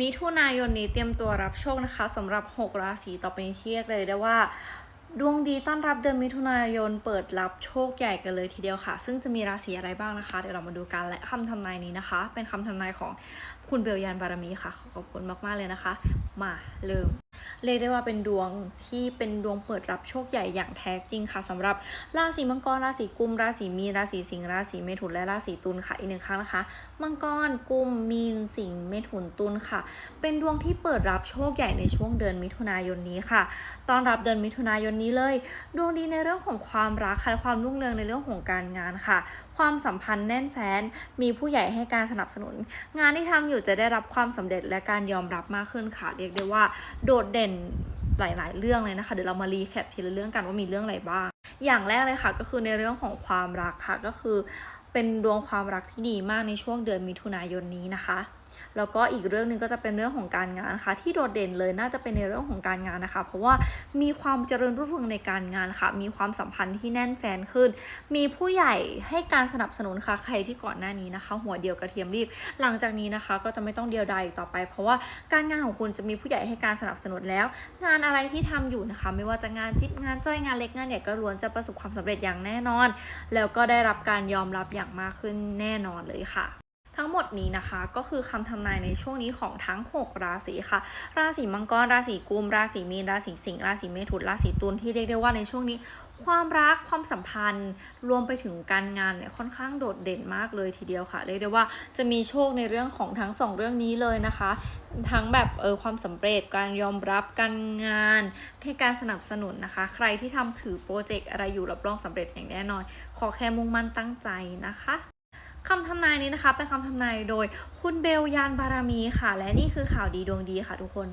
มิถุนายนนี้เตรียมตัวรับโชคนะคะสำหรับ 6 ราศีต่อไปนี้เรียกเลยได้ว่าดวงดีต้อนรับเดือนมิถุนายนเปิดรับโชคใหญ่กันเลยทีเดียวค่ะ ซึ่งจะมีราศีอะไรบ้างนะคะ เดี๋ยวเรามาดูกันและคำทำนายนี้นะคะ เป็นคำทำนายของคุณเบลยานบารมีค่ะขอขอบคุณมากๆเลยนะคะ มาเริ่ม เรียกได้ว่าเป็นดวงที่เป็นดวงเปิดรับโชคใหญ่อย่างแท้จริงค่ะสำหรับราศีมังกรราศีกุมราศีมีนราศีสิงห์ราศีเมถุนและราศีตุลค่ะอีกหนึ่งครั้งนะคะ มังกรกุมมีนสิงห์เมถุนตุลค่ะ เป็นดวงที่เปิดรับโชคใหญ่ในช่วงเดือนมิถุนายนนี้ค่ะตอนรับเดือนมิถุนายนนี้เลย ดวงดีในเรื่องของความรักค่ะและความรุ่งเรืองในเรื่องของการงานค่ะ ความสัมพันธ์แน่นแฟ้นมีผู้ใหญ่ให้การสนับสนุน งานที่ทำอยู่จะได้รับความสำเร็จและการยอมรับมากขึ้นค่ะ เรียกได้ว่าโดดเด่นหลาย ๆ เรื่องเลยนะคะ เดี๋ยวเรามารีแคปทีละเรื่องกันว่ามีเรื่องอะไรบ้าง อย่างแรกเลยค่ะก็คือในเรื่องของความรักค่ะก็คือ เป็นดวงความรักที่ดีมากในช่วงเดือนมิถุนายนนี้นะคะ แล้วก็อีกเรื่องหนึ่งก็จะเป็นเรื่องของการงานค่ะ ที่โดดเด่นเลยน่าจะเป็นในเรื่องของการงานนะคะ เพราะว่ามีความเจริญรุ่งเรืองในการงานค่ะ มีความสัมพันธ์ที่แน่นแฟนขึ้น มีผู้ใหญ่ให้การสนับสนุนค่ะใครที่ก่อนหน้านี้นะคะ หัวเดียวกระเทียมรีบ หลังจากนี้นะคะ ก็จะไม่ต้องเดียวดายอีกต่อไป เพราะว่าการงานของคุณจะมีผู้ใหญ่ให้การสนับสนุนแล้ว งานอะไรที่ทำอยู่นะคะ ไม่ว่าจะงานจิ๊บงานจ้อยงานเล็กงานใหญ่ก็ล้วนจะประสบความสำเร็จอย่างแน่นอน แล้วก็ได้รับการยอมรับอย่างมากขึ้นแน่นอนเลยค่ะทั้งหมดนี้นะคะก็คือคำทำนายในช่วงนี้ของทั้ง 6 ราศีค่ะ ราศีมังกร ราศีกุม ราศีมีน ราศีสิงห์ ราศีเมถุน ราศีตุลที่เรียกได้ว่าในช่วงนี้ ความรักความสัมพันธ์รวมไปถึงการงานเนี่ยค่อนข้างโดดเด่นมากเลยทีเดียวค่ะเรียกได้ว่าจะมีโชคในเรื่องของทั้งสองเรื่องนี้เลยนะคะ ทั้งแบบเออความสำเร็จการยอมรับการงานให้การสนับสนุนนะคะ ใครที่ทำถือโปรเจกต์อะไรอยู่รับรองสำเร็จอย่างแน่นอน ขอแค่มุ่งมั่นตั้งใจนะคะคำทำนายนี้นะคะเป็นคำทำนายโดยคุณเบลยานบารมีค่ะ และนี่คือข่าวดีดวงดีค่ะทุกคน